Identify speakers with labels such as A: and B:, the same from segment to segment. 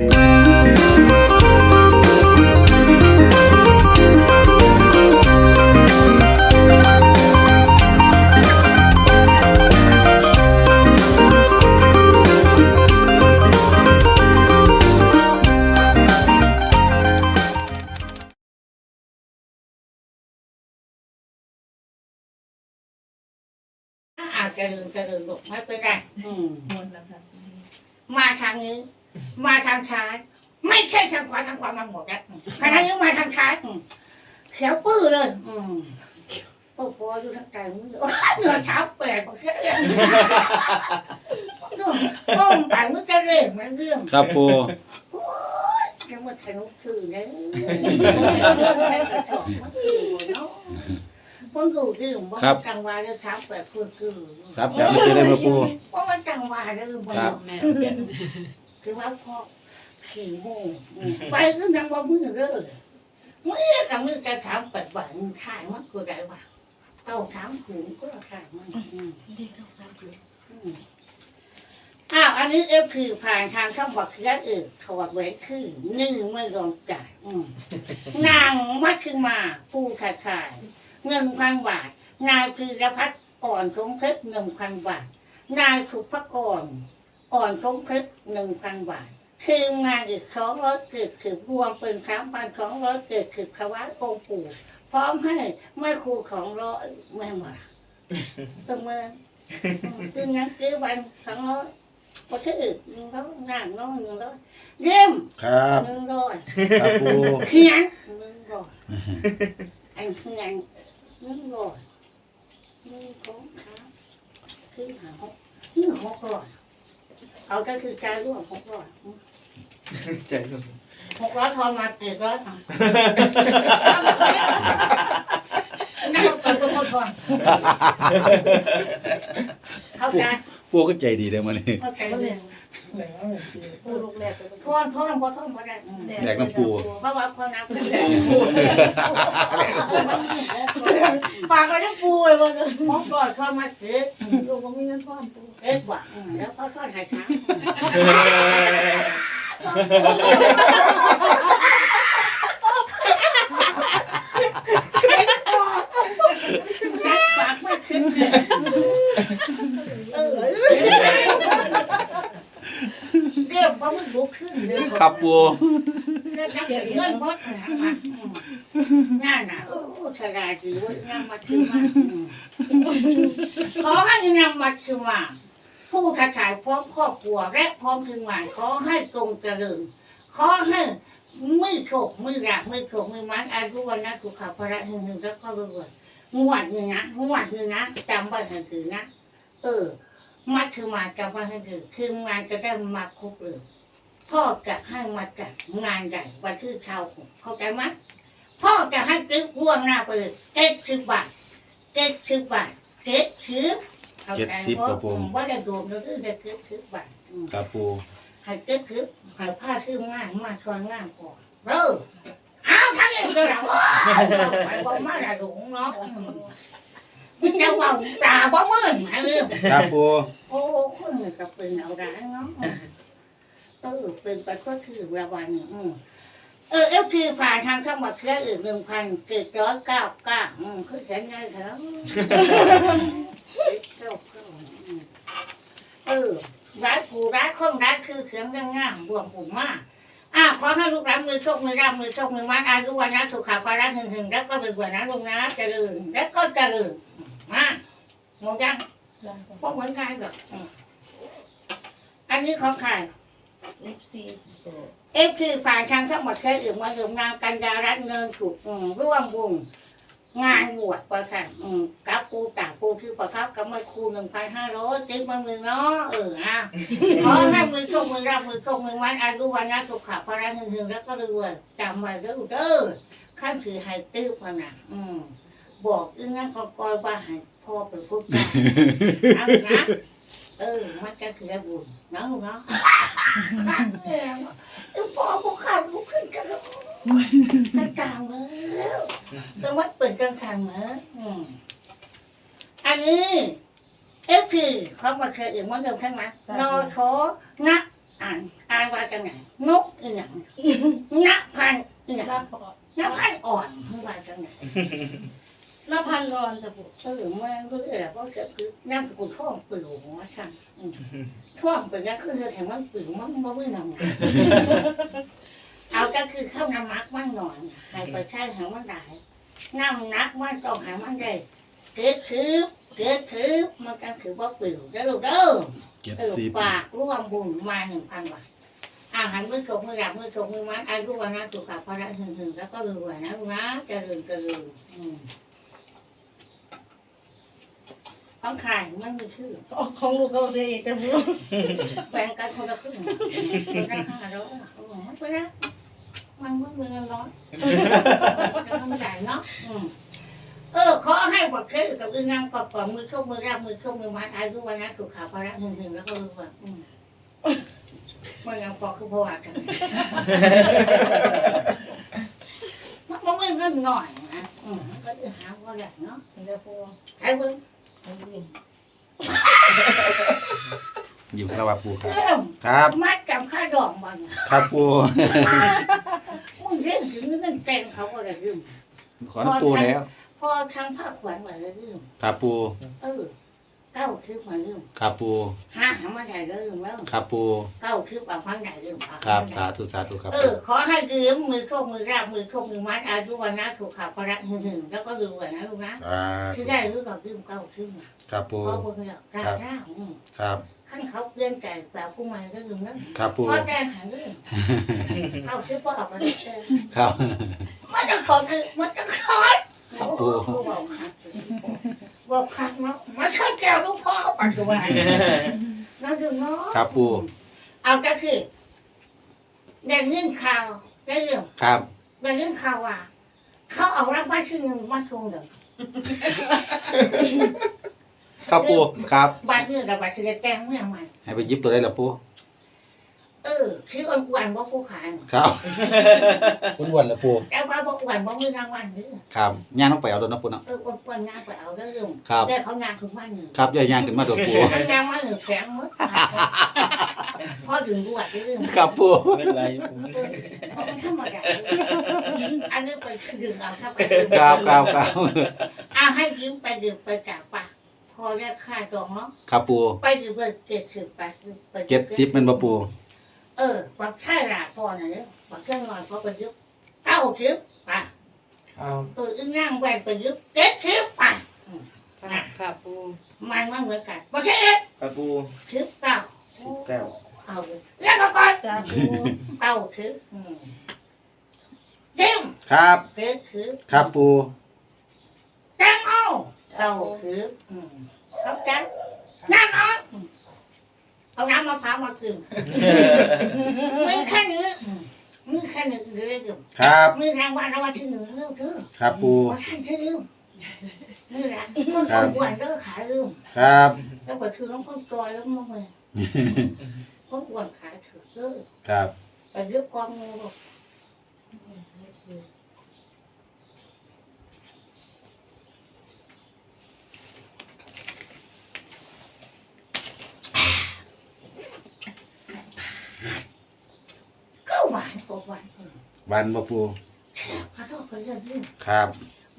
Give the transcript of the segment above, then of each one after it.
A: อาจจะลืมจะลืมลูกไม่เป็นไรอืม
B: หมดแล้วค่ะ
A: มาทางนี้ มาทางซ้าย ไม่ใช่ทางขวาทางขวามาหมดแล้วอืมทางนี้มาทางซ้ายอืมเขียวปื้อเลย อืมโอ้โหอยู่ทางใจมือโอ้ยเหงื่อเท้าแปดบอกแค่เรื่องก้มไปมือจะเร่งมันเรื่อง
C: ครับปู
A: โอ้ยยังมาทะนุคือเลยมันคือเนาะคนดูดื่มว่าจังหวะเลยเท้าแปดคือคือ
C: ครับแบบนี้จะได้มาปู
A: เพราะมันจังหวะเดิม
C: ครับ
B: แม่เปลี่ยน
A: คือว่าพ่อขี่โมงไปก็ยังว่ามือเรื่อยมือกับมือจะถามปัดบังถ่ายมันก็ได้ว่าเต้าถามหูก็ถ่ายมันอืม
B: เด็กต้องทำจุด
A: อืมอ้าวอันนี้เอฟคือผ่านทางช่องบอกคืออื่นถอดไว้คือหนึ่งไม่ยอมจ่ายนางมัดขึ้นมาผู้ขาดขายเงินพันบาทนายพีรพัฒน์อ่อนสมเพชรหนึ่งพันบาทนายสุภกร อ่อนสมเพชรหนึ่งพันบาทคืองานอีกสองร้อยเกิดคือรวมเป็นสามพันสองร้อยเกิดคือถวายองค์ปู่พร้อมให้แม่ครูของร้อยแม่มาตรงเมื่อคืองั้นคือวันสองร้อยพอที่อื่นหนึ่งร้อยนั่งร้อยหนึ่งร้อยเยี่ยม
C: ครับ
A: หนึ่งร้อย
C: ครับปู
A: เขียนหนึ่งร้อยอันเขียนหนึ่งร้อยหนึ่งสองสามคือหาหกหนึ่งหกร้อย เอาก็คือการร่วมหกร้อย
D: ใจลูก
A: หกร้อยทอนมาเจ็ดร้อยอะนั่งเปิดตัวคนทอนเข้าใจ
C: ปูก็ใจดีเลยมันนี่
A: เข้าใจ
B: ก็
A: เล
B: เลย
A: ย
B: ปูลูกแรกเลย
A: ทอนทอนบ่ทอนบ่ได้
C: แดกน้ำปู
A: เพราะว่าคนนับ
B: ฝากไว้ทั้งปูเลยว่าจะ
A: หกร้อยทอมาเจ็ด
B: ลูกก็มีเงินพ่อปู
A: เอ็ดว่ะแล้วก็ทอนให้ช้างปากไม่ขึ้นเลยเออเรียกว่ามันลุกขึ้นเลย
C: ครับปู
A: เงินนักเงินบดหามาง่ายนะโอ้ฉลาดดีเว้ยนำมาคือมาขอให้นำมาคือมาผู้ขายขายพร้อมครอบครัวและพร้อมถึงหมายขอให้ตรงเจริญขอให้มือโฉกมือหลักมือโฉกมือมันอายุวันนะสุขภาระหนึ่งหนึ่งแล้วก็รวยงวดหนึ่งนะงวดหนึ่งนะจำไว้ให้ถือนะ เออมาคือมาจำไว้ให้ถือคืองานจะได้มาครบเลย พ่อจะให้มาจัดงานใหญ่วันที่เช้าของเข้าใจไหมพ่อจะให้ติ๊กล่วงหน้าไปเลยเจ็ดสิบบาทเจ็ดสิบบาทเจ็ดสิบเข้าใจว่าได้รวมแล้วคือได้เจ็ดสิบบาทอืม
C: ครับปู
A: ให้เจ็ดสิบให้ผ้าขึ้นง่ายมาชวนง่ายก่อนเออเอาทั้งนี้ก็แล้วไปบอกมาละหลงเนาะมึงจะว่าตาบ่มื่นมาเลย
C: ครับปู
A: โอ้คนมันก็เป็นเอาร้ายเนาะ เออเป็นไปก็คือระวันอืมเออเอฟทีผ่านทางเข้ามาเคลียร์อีกหนึ่งพันเจ็ดร้อยเก้าเก้าอืมคือแสนไงครับเก้าเก้าอืมเออร้ายผู้ร้ายคนร้ายคือเสียงเรื่องง่ามรวมผมมากอะขอให้ลูกหลานมือโชคมือร่ำมือโชคมือมันอายุวันนะสุขาภาระหึงหึงแล้วก็เป็นวันะลุงนะเจริญแล้วก็เจริญมาหมดยังพวกเหมือนกันหรอกอืมอันนี้ของใคร
B: เอฟซี
A: เอฟคือฝ่ายทางทั้งหมดเคยอื่นมาดื่มนางกัญญารัตน์เนินถูกอืมร่วมวงงานบวชประค่ะอืมกับปูต่างปูคือประคับกับมาครูหนึ่งพันห้าร้อยติ๊กมามือเนาะเอออะขอให้มือโชคมือรับมือโชคมือมันอายุวันนะสุขะพระหึงหึงแล้วก็รวยจำไว้เด้อเด้อขั้นคือให้ตื้อพะนะอืมบอกอึ้งงั้นก็กอยว่าให้พ่อเป็นผู้กลางเอานะ เออ มันก็คือบุญเนาะลูกเนาะขันแง่เออพอพวกขาดลุกขึ้นกันแล้วกระจางแล้วแต่วัดเปิดกลางทางเหมือนอันนี้เอฟคือเขามาเคยอื่นมันเดิมใช่ไหมนอชอนะอ่านอ่านว่าจังไหนนกอีหยังนักพันอีหยังนักพันอ่อนมันว่าจังไหน
B: รับพันนอนจ้ะปู่
A: เออเมื่อเมื่อไหร่ก็เกิดคือน้ำสกุลท่องปือหัวช่างอืมท่องปือก็คือเธอแถมมันปือมันมันไม่นำเอาก็คือเข้าน้ำมักมันหน่อยให้ไปใช้หางมันได้น้ำนักมันต้องหามันได้เกิดถือเกิดถือมันก็ถือว่าปือแล้วลูกเด้อ
C: เก็บ
A: เออ
C: สิบ
A: ฝากร่วมบุญมาหนึ่งพันบาทอาหารมือถกมือรับมือถกมือมัดอายุวันนะสุขภาระหึงหึงๆแล้วก็รวยนะลูกนะเจริญเจริญอืม ต้องขายมันมีชื่อ
B: อ๋อของลูกเขาเสียเองจ้ะปู่
A: แบ่งกันคนละครึ่งคนละห้าร้อยอะเออมันไปนะมันมันมีเงินร้อยมันใหญ่เนาะอืมเออขอให้บักเคยกับอึ้งน้ำกอบกอบมือโชคมือรับมือโชคมือมัดอายุวันนะสุขภาระหึงหึงๆแล้วก็รวยอืมมันยังพอคือพอกันมันมันไม่เงินหน่อยนะอืมก็จะหาว่าอย่างเนาะ
B: เดี๋ยวปู่
A: ใครเบิ่ง
C: อยู่ระหว่างปูครับ
A: เอิ่ม
C: ครับ
A: มาจำค่าดอกบ้าง
C: ครับปู
A: มึงเรื่องถึงเงินแต่งเขาก็เลยลืม
C: ขอน้ำปูแล้ว
A: พอทำผ้าขวัญมาแล้วลืม
C: ครับปู
A: เออ เก้าคือมาลืม
C: ครับปู
A: ห้าหามาได้ก็ลืมแล้ว
C: ครับปู
A: เก้าคือปากฟังได้ลืมปาก
C: ครับ
A: ฟังได้
C: สาธุสาธุครับ
A: เออขอให้ยืมมือโชคมือราบมือโชคมือมัดอายุวันนะถูกขับพระหึงหึงๆแล้วก็รวยนะลูกนะ
C: สา
A: คือ
C: ธุ
A: ได้รู้เรายืมเก้าขึ้นมา
C: ครับปู
A: เพราะคนเราราคาอืม
C: ครับ
A: ขั้นเขาเปลี่ยนใจแบบผู้ใหม่ก็ยืมนะครับ
C: ปู
A: พอแจ้งหาเรื่องเขาคือพ่อออกมาได้เจอ
C: ครับ
A: มันจะขอคือมันจะขอ
C: ครับปู่
A: โอ้โห บอกคักบอกคักเนาะมันใช่แก้วลูกพ่อปัจจุบันนั่นคือเนาะ
C: ครับปู
A: เอาก็คือได้เงินข่าวได้เรื่อง
C: ครับ
A: ได้เงินข่าวว่าเขาเอารางวัลที่หนึ่งมาชงเด้อ
C: ครับปูครับ
A: บ้านเมื่อกับบ้านคือแต่งเมื่อใหม่
C: ให้ไปหยิบตัวได้ละปู
A: เออคืออ้วนๆว่าผู้ขาย
C: ครับ คุณวันละปู
A: แต่ว่าบ่อ้วนบ่มีรางวัลเด้อ
C: ครับย่างต้องไปเอาตัวนะปูเนาะ
A: เอออ้วนๆงานไปเอาเด้อเรื่อง
C: ครับ
A: ได้เขางานถึงมาหนึ่ง
C: ครับย่างย่างขึ้นมาตัวปู
A: เขางานมาหนึ่งแสนหมดพ่อถึงบวชเด้อ
C: ครับปู
D: ไม่เป็นไรผม
A: เพราะมันธรรมดาอันนี้ไปดึงเอาถ้าไป
C: ครับครับครับ
A: เอาให้ยืมไปดื่มไปจากปากพอได้ค่าดองเนาะ
C: ครับปู
A: ไปดื่มไปเจ็ดสิบไปไป
C: เจ็ดสิบเป็นบ่ปู
A: เออบักใช่ละพอน่ะเนี่ยบักเครื่องนอนพอไปยึดเก้าสิบไป
D: เอา
A: เอออึ้งนั่งแหวนไปยึดเจ็ดสิบไป
B: ค่ะค่ะปู่
A: มันมันเหมือนกันบักใช่
D: ครับปู
A: สิบเก้า
D: สิบเก้า
A: เอาเลยแล้วก็ก่อน
B: จ้าปู่
A: เก้าสิบอืมเด้ม
C: ครับ
A: เจ็ดสิบ
C: ครับปู
A: แจ้งเอาเก้าสิบอืมเขาจังนั่งเอาอืม เอาน้ำมะพร้าวมากินมือแค่นี้อืมมือแค่นี้เลยเดี๋ยว
C: ครับ
A: มือรางวัลรางวัลที่หนึ่งเรื่องเด้อ
C: ครับปู
A: ว่าท่านที่ลืมนี่แหละคนคนอ้วนเด้อขายลืม
C: ครับ
A: แล้วก็คือน้องคนจอยแล้วมั้งเลยคนอ้วนขายถือเด้อ
C: ครับ
A: ไปเรียกกองงูบอกก็ หวานกว่าหวานคน
C: วันบ่ปู
A: ขอโทษคนเรื่องลืม
C: ครับ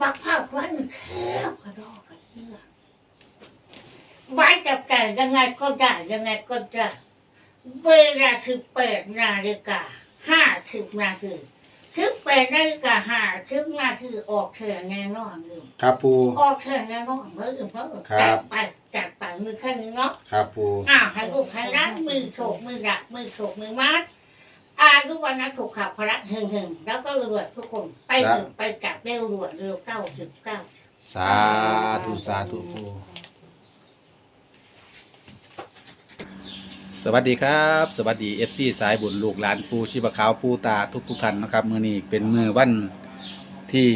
A: บักผ้าควันแคบกระดอกกระเสื้อไว้จับใจยังไงก็ได้ยังไงก็ได้เวลาคือแปดนาฬิกาห้าสิบนาทีถึงแปดนาฬิกาห้าสิบนาทีออกเถื่อนแน่นอนเลย
C: ครับปู
A: ออกเถื่อนแน่นอนเลยเพราะ
C: ครั
A: จั
C: บ
A: ดไปจัดไปมือแค่นี้เนาะ
C: ครับปู
A: อ้าวให้ลูกให้ร้านมือโฉกมือดักมือโฉกมือมัด อายุวันนะถูกขับพระหึงหึงๆแล้วก็รวยทุกคนไปถึงไปจับเร็วรวดเร็วเก้าสิบเก้า
C: สาธุสาธุปูสวัสดีครับ สวัสดี FC สายบุญลูกหลานปูชีบะขาวปูตาทุกทุกๆท่านนะครับมื้อนี้เป็นมื้อวันที่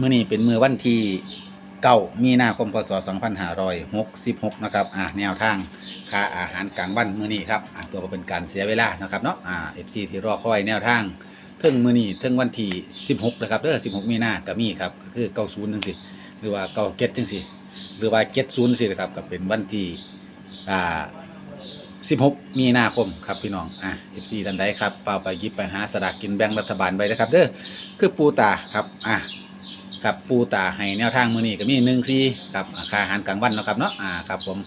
C: มื้อนี้เป็นมื้อวันที่ เก้ามีนาคมพศ2566นะครับอ่าแนวทางค่าอาหารกลางวันมื้อนี้ครับอ่าเพื่อเป็นการเสียเวลานะครับเนาะอ่า FC ที่รอคอยแนวทางเทิงมื้อนี้เทิงวันที่16นะครับเด้อ16 มีนาก็มีครับก็คือ90จังซี่หรือว่า97จังซี่หรือว่า70จังซี่นะครับก็เป็นวันที่อ่า16 มีนาคมครับพี่น้องอะ FC ท่านใดครับเป่าไปยิบไปหาสลากกินแบ่งรัฐบาลไว้นะครับเด้อคือปูตาครับอะ ครับปูตาให้แนวทางมือนี้ก็มี1 4ครับอ่าค่าอาหารกลางวันเนาะครับเนาะอ่าครับผม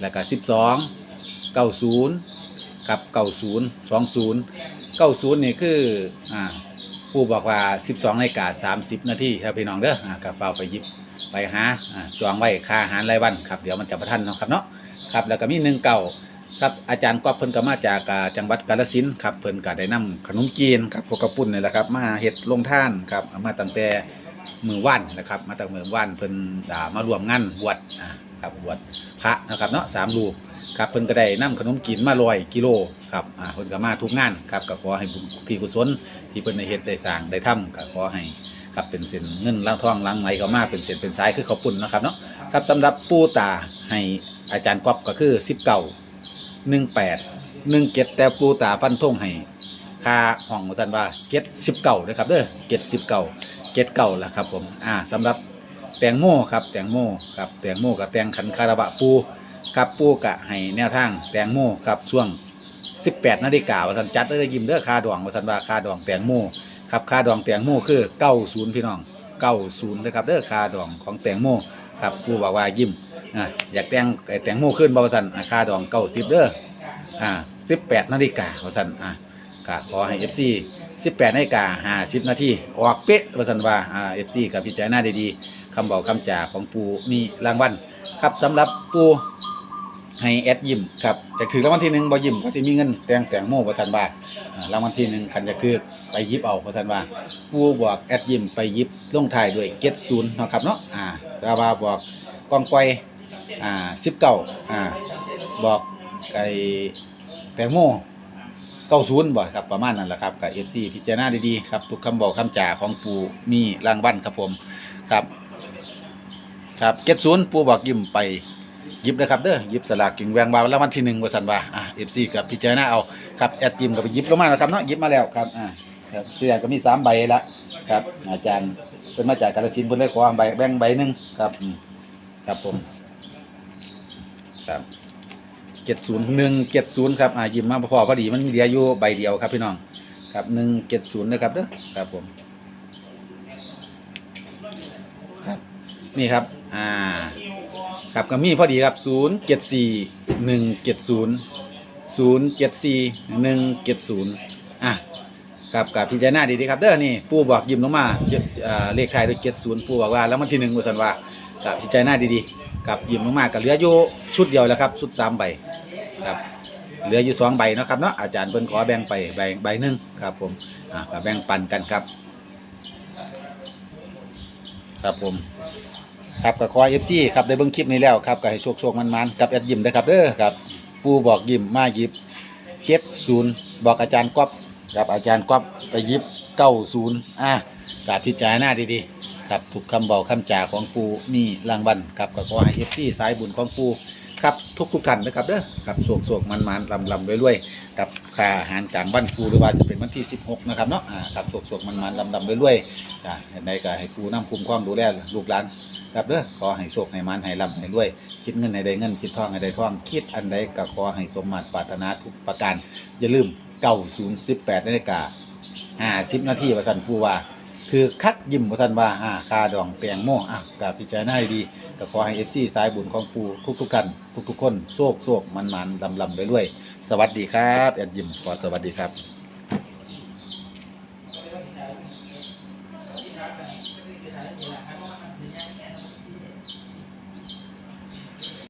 C: แล้วก็12 90ครับ90 20 90นี่คืออ่าปูบอกว่า12นาฬิกา30นาทีครับพี่น้องเด้ออ่ากับเป่าไปหยิบไปหาอ่าจองไว้ค่าอาหารรายวันครับเดี๋ยวมันจะประทันเนาะครับเนาะครับแล้วก็มีหนึ่งเก่าครับอาจารย์ก็เพิ่นก็มาจากอ่าจังหวัดกาฬสินธุ์ครับเพิ่นก็ได้นำขนมจีนครับพวกกระปุ่นนี่แหละครับมาเฮ็ดลงท่านครับเอามาตั้งแต่ มือว่านนะครับมาตั้งมือว่านเพิ่นอ่ามารวมงานบวชอ่าครับบวชพระนะครับเนาะสามรูปครับเพิ่นก็ได้นำขนมจีนมาลอยกิโลครับอ่าเพิ่นก็มาทุกงานครับก็ขอให้บุญที่กุศลที่เพิ่นได้เฮ็ดได้สร้างได้ทำก็ขอให้ครับเป็นเส้นเงินล้างท้องล้างไหลเข้ามาเป็นเส้นเป็นสายคือข้าวปุ้นนะครับเนาะครับสำหรับปูตาให้อาจารย์ก๊อฟก็คือสิบเก่าหนึ่งแปดหนึ่งเจ็ดแต่ปูตาฟันทงให้ ค่าห้องอาจารย์ว่าเจ็ดสิบเก่านะครับเด้อเจ็ดสิบเก่าเจ็ดเก่าแหละครับผมอ่าสำหรับแตงโมครับแตงโมครับแตงโมกับแตงขันคาราบะปูครับปูกะให้แนวทางแตงโมครับช่วง 18นาฬิกาว่าสันจัดได้ยิ้มเด้อคาดองว่าสันว่าคาดองแตงโมครับคาดองแตงโมคือ90พี่น้อง90นะครับเด้อคาดองของแตงโมครับผู้บอกว่ายิ้มอ่าอยากแตงแตงโมขึ้นบ่ว่าซั่นคาดองเก้าสิบเด้ออ่าสิบแปดนาฬิกาว่าซั่นอ่า ก็ขอให้ FC 18นาฬิกา50นาทีออกเป๊ะว่าซั่นว่าเอ่า FC กับพิจารณาดีๆคำบอกคำจาของปูมีรางวัลครับสำหรับปูให้แอดยิ้มครับแต่คือรางวัลที่หนึ่งบ่ยิ้มก็จะมีเงินแต่งแต่งโม่ว่าซั่นว่ารางวัลที่หนึ่งคันจะคือไปยิบเอาว่าซั่นว่าปูบอกแอดยิมไปยิบลงท้ายด้วยเก็ตศูนย์นะครับเนาะอ่าดาวาบอกกองไกวอ่าสิบเก้าอ่าบอกไก่แตงโม เก้าศูนย์บ่ครับประมาณนั้นแหละครับกับเอฟซีพิจารณาดีๆครับทุกคำบอกคำจ่าของปูมีรางวัลครับผมครับ ครับเก็ตศูนย์ปูบอกยิ้มไปหยิบนะครับเด้อหยิบสลากกิ่งแวงวาวรางวัลที่หนึ่งว่าสันว่าอ่าเอฟซีกับพิจารณาเอาครับแอดยิมกับไปหยิบลงมาแล้วครับเนาะหยิบมาแล้วครับอ่าครับเสื้อก็มีสามใบละครับ อาจารย์เป็นมาจากกาฬสินธุ์เพิ่นเลยขอใบแบ่งใบหนึ่งครับครับผมครับ เจ็ดศูนย์หนึ่งเจ็ดศูนย์ครับอ่ายิ้มมาพอพอดีมันเหลืออยู่ใบเดียวครับพี่น้องครับหนึ่งเจ็ดศูนย์นะครับเด้อครับผมครับนี่ครับอ่าครับก็มีพอดีครับศูนย์เจ็ดสี่หนึ่งเจ็ดศูนย์ศูนย์เจ็ดสี่หนึ่งเจ็ดศูนย์อะครับกับพิจารณาดีๆครับเด้อนี่ปู่บอกยิ้มลงมาเจ็ดอ่าเลขไทยด้วยเจ็ดศูนย์ปู่บอกว่าแล้วมันที่หนึ่งบุษนว่ากับพิจารณาดีๆ กับยิมลงมากับเหลืออยู่ชุดเดียวแล้วครับชุดสามใบครับเหลืออยู่สองใบเนาะครับเนาะอาจารย์เพิ่นขอแบ่งไปใบใบหนึ่งครับผมอ่าก็แบ่งปันกันครับ ครับผม ครับก็ขอเอฟซีครับได้เบิ่งคลิปนี้แล้วครับก็ให้โชคโชคมันมันๆกับแอดยิมนะครับเด้อครับปูบอกยิ้มมาหยิบเจ็ดศูนย์บอกอาจารย์ก๊อฟครับอาจารย์ก๊อฟไปหยิบเก้าศูนย์อะกราบพิจารณาดีๆ ครับถูกคำบอกคำจ่าของปูมีรางวัลครับก็ขอให้เอฟซีสายบุญของปูครับทุกทุกท่านนะครับเด้อครับโศกโศกมันมันลำลำรวยๆกับค่าอาหารกลางวันปูหรือว่าจะเป็นวันที่ 16 นะครับเนาะอ่าครับโศกโศกมันมันลำลำรวยๆอ่าเห็นใดก็ให้ปูน้ำคุ้มครองดูแลลูกหลานครับเด้อขอให้โศกให้มันให้ลำให้รวย คิดเงินให้ได้เงินคิดทองให้ได้ทองคิดอันใดก็ขอให้สมมาตรปรารถนาทุกประการอย่าลืมเก้าศูนย์สิบแปดนาฬิกาห้าสิบนาทีประสันผู้ว่า คือคักยิ้มบุษันว่าอ่าคาดองแปลงโม่อะกับพิจารณาให้ดีก็ขอให้เอฟซีสายบุญของปูทุกทุกๆกันทุกทุกๆคนโชคโชคมันมันลำลำไปด้วย สวัสดีครับแอดยิมขอสวัสดีครับ